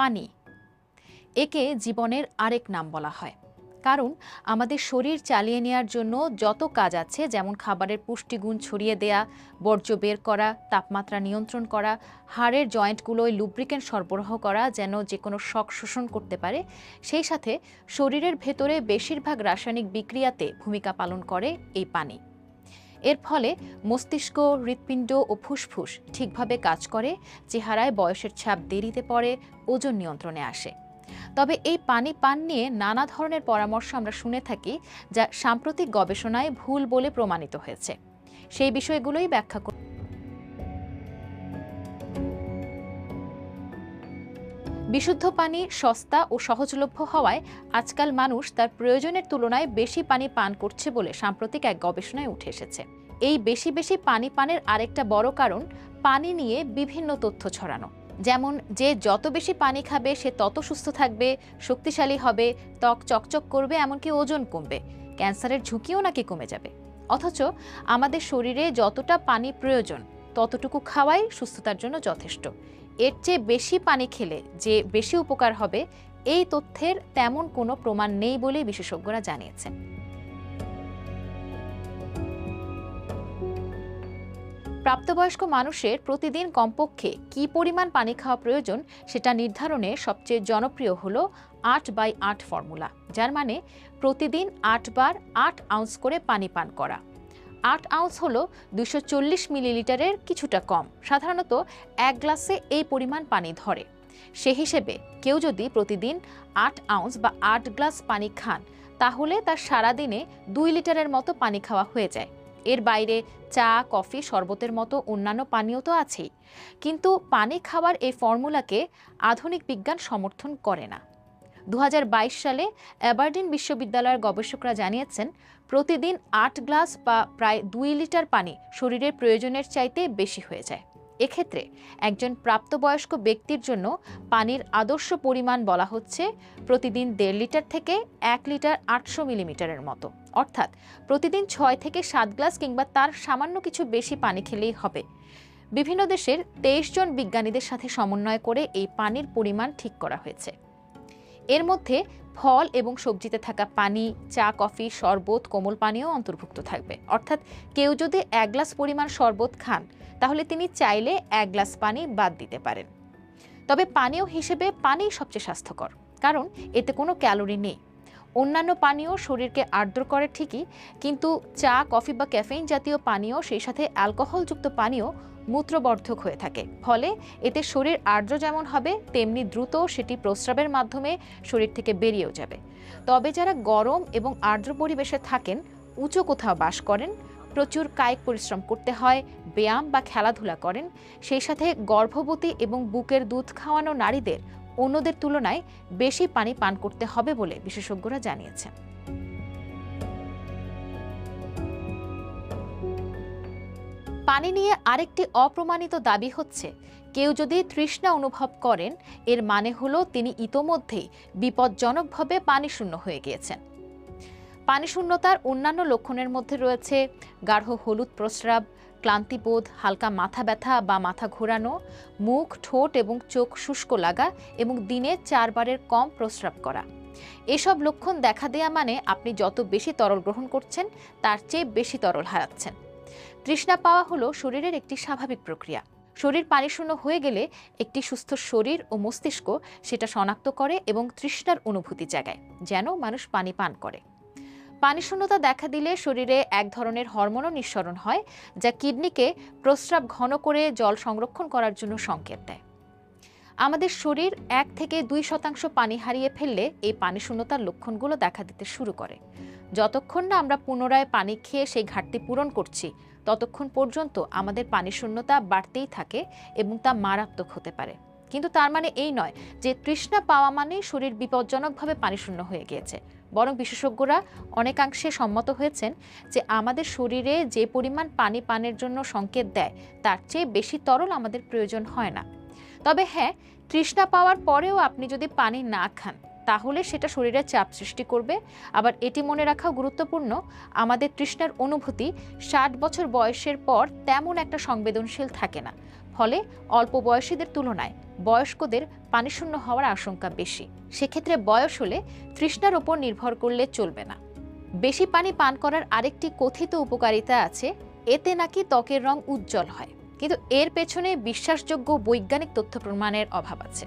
পানি। একে জীবনের আরেক নাম বলা হয়। কারণ, আমাদের শরীর চালিয়ে নেওয়ার জন্য যত কাজ আছে, যেমন খাবারের পুষ্টিগুণ ছড়িয়ে দেয়া, বর্জ্য বের করা, তাপমাত্রা নিয়ন্ত্রণ করা, হাড়ের জয়েন্টগুলোয় লুব্রিকেন্ট সরবরাহ করা যেন যে কোনো শক শোষণ করতে পারে, সেই সাথে শরীরের ভেতরে বেশিরভাগ রাসায়নিক বিক্রিয়াতে ভূমিকা পালন করে এই পানি। এর ফলে মস্তিষ্ক, হৃৎপিণ্ড ও ফুসফুস ঠিকভাবে কাজ করে, চেহারায় বয়সের ছাপ দেরিতে পড়ে, ওজন নিয়ন্ত্রণে আসে। তবে এই পানি পান নিয়ে নানা ধরনের পরামর্শ আমরা শুনে থাকি যা সাম্প্রতিক গবেষণায় ভুল বলে প্রমাণিত হয়েছে। সেই বিষয়গুলোই ব্যাখ্যা বিশুদ্ধ পানি সস্তা ও সহজলভ্য হওয়ায় আজকাল মানুষ তার প্রয়োজনের তুলনায় বেশি পানি পান করছে বলে সাম্প্রতিক এক গবেষণায় উঠে এসেছে। এই বেশি বেশি পানি পানের আরেকটা বড় কারণ পানি নিয়ে বিভিন্ন তথ্য ছড়ানো। যেমন, যে যত বেশি পানি খাবে, সে তত সুস্থ থাকবে, শক্তিশালী হবে, ত্বক চকচক করবে, এমনকি ওজন কমবে। ক্যান্সারের ঝুঁকিও নাকি কমে যাবে। অথচ আমাদের শরীরে যতটা পানি প্রয়োজন, ততটুকু খাওয়াই সুস্থতার জন্য যথেষ্ট। এর চেয়ে বেশি পানি খেলে যে বেশি উপকার হবে, এই তথ্যের তেমন কোনো প্রমাণ নেই বলেই বিশেষজ্ঞরা জানিয়েছেন। প্রাপ্তবয়স্ক মানুষের প্রতিদিন কমপক্ষে কি পরিমাণ পানি খাওয়া প্রয়োজন সেটা নির্ধারণে সবচেয়ে জনপ্রিয় হল আট বাই আট ফর্মুলা, যার মানে প্রতিদিন আট বার আট আউন্স করে পানি পান করা। আট আউন্স হল দুশো মিলিলিটারের কিছুটা কম। সাধারণত এক গ্লাসে এই পরিমাণ পানি ধরে। সে হিসেবে কেউ যদি প্রতিদিন আট আউন্স বা আট গ্লাস পানি খান, তাহলে তার সারাদিনে দুই লিটারের মতো পানি খাওয়া হয়ে যায়। এর বাইরে চা, কফি, শরবতের মতো অন্যান্য পানীয় তো আছেই। কিন্তু পানি খাওয়ার এই ফর্মুলাকে আধুনিক বিজ্ঞান সমর্থন করে না। দু হাজার বাইশ সালে অ্যাবারডিন বিশ্ববিদ্যালয়ের গবেষকরা জানিয়েছেন, প্রতিদিন আট গ্লাস বা প্রায় দুই লিটার পানি শরীরের প্রয়োজনের চাইতে বেশি হয়ে যায়। এক্ষেত্রে একজন প্রাপ্তবয়স্ক ব্যক্তির জন্য পানির আদর্শ পরিমাণ বলা হচ্ছে প্রতিদিন দেড় লিটার থেকে এক লিটার আটশো মিলিমিটারের মতো। অর্থাৎ প্রতিদিন ছয় থেকে সাত গ্লাস কিংবা তার সামান্য কিছু বেশি পানি খেলেই হবে। বিভিন্ন দেশের তেইশ জন বিজ্ঞানীদের সাথে সমন্বয় করে এই পানির পরিমাণ ঠিক করা হয়েছে। এর মধ্যে ফল এবং সবজিতে থাকা পানি, চা, কফি, শরবত, কোমল পানীয় অন্তর্ভুক্ত থাকবে। অর্থাৎ কেউ যদি এক গ্লাস পরিমাণ শরবত খান, তাহলে তিনি চাইলে এক গ্লাস পানি বাদ দিতে পারেন। তবে পানীয় হিসেবে পানি সবচেয়ে স্বাস্থ্যকর, কারণ এতে কোনো ক্যালোরি নেই। অন্যান্য পানীয় শরীরকে আর্দ্র করে ঠিকই, কিন্তু চা, কফি বা ক্যাফেইন জাতীয় পানীয়, সেই সাথে অ্যালকোহলযুক্ত পানীয় মূত্রবর্ধক হয়ে থাকে। ফলে এতে শরীর আর্দ্র যেমন হবে, তেমনি দ্রুত সেটি প্রস্রাবের মাধ্যমে শরীর থেকে বেরিয়েও যাবে। তবে যারা গরম এবং আর্দ্র পরিবেশে থাকেন, উঁচু কোথাও বাস করেন, প্রচুর কায়িক পরিশ্রম করতে হয়, ব্যায়াম বা খেলাধুলা করেন, সেই সাথে গর্ভবতী এবং বুকের দুধ খাওয়ানো নারীদের অন্যদের তুলনায় বেশি পানি পান করতে হবে বলে বিশেষজ্ঞরা জানিয়েছেন। পানি নিয়ে আরেকটি অপ্রমাণিত দাবি হচ্ছে, কেউ যদি তৃষ্ণা অনুভব করেন, এর মানে হলো তিনি ইতোমধ্যেই বিপজ্জনকভাবে পানিশূন্য হয়ে গিয়েছেন। পানিশূন্যতার অন্যান্য লক্ষণের মধ্যে রয়েছে গাঢ় হলুদ প্রস্রাব, ক্লান্তিবোধ, হালকা মাথা ব্যথা বা মাথা ঘোরানো, মুখ, ঠোঁট এবং চোখ শুষ্ক লাগা এবং দিনে চারবারের কম প্রস্রাব করা। এসব লক্ষণ দেখা দেয়া মানে আপনি যত বেশি তরল গ্রহণ করছেন, তার চেয়ে বেশি তরল হারাচ্ছেন। তৃষ্ণা পাওয়া হলো শরীরের একটি স্বাভাবিক প্রক্রিয়া। শরীর পানিশূন্য হয়ে গেলে একটি সুস্থ শরীর ও মস্তিষ্ক সেটা শনাক্ত করে এবং তৃষ্ণার অনুভূতি জাগায়, যেন মানুষ পানি পান করে। পানিশূন্যতা দেখা দিলে শরীরে এক ধরনের হরমোনও নিঃসরণ হয়, যা কিডনিকে প্রস্রাব ঘন করে জল সংরক্ষণ করার জন্য সংকেত দেয়। আমাদের শরীর এক থেকে দুই শতাংশ পানি হারিয়ে ফেললে এই পানি শূন্যতার লক্ষণগুলো দেখা দিতে শুরু করে। যতক্ষণ না আমরা পুনরায় পানি খেয়ে সেই ঘাটতি পূরণ করছি, ততক্ষণ পর্যন্ত আমাদের পানি শূন্যতা বাড়তেই থাকে এবং তা মারাত্মক হতে পারে। কিন্তু তার মানে এই নয় যে তৃষ্ণা পাওয়া মানে শরীর বিপজ্জনকভাবে পানিশূন্য হয়ে গিয়েছে। বরং বিশেষজ্ঞরা অনেকাংশে সম্মত হয়েছেন যে আমাদের শরীরে যে পরিমাণ পানি পানের জন্য সংকেত দেয়, তার চেয়ে বেশি তরল আমাদের প্রয়োজন হয় না। তবে হ্যাঁ তৃষ্ণা পাওয়ার পরেও আপনি যদি পানি না খান, তাহলে সেটা শরীরে চাপ সৃষ্টি করবে। আবার এটি মনে রাখা গুরুত্বপূর্ণ, আমাদের তৃষ্ণার অনুভূতি ষাট বছর বয়সের পর তেমন একটা সংবেদনশীল থাকে না। ফলে অল্প বয়সীদের তুলনায় বয়স্কদের পানিশূন্য হওয়ার আশঙ্কা বেশি। সেক্ষেত্রে বয়স হলে তৃষ্ণার ওপর নির্ভর করলে চলবে না। বেশি পানি পান করার আরেকটি কথিত উপকারিতা আছে, এতে নাকি ত্বকের রং উজ্জ্বল হয়। কিন্তু এর পেছনে বিশ্বাসযোগ্য বৈজ্ঞানিক তথ্য প্রমাণের অভাব আছে।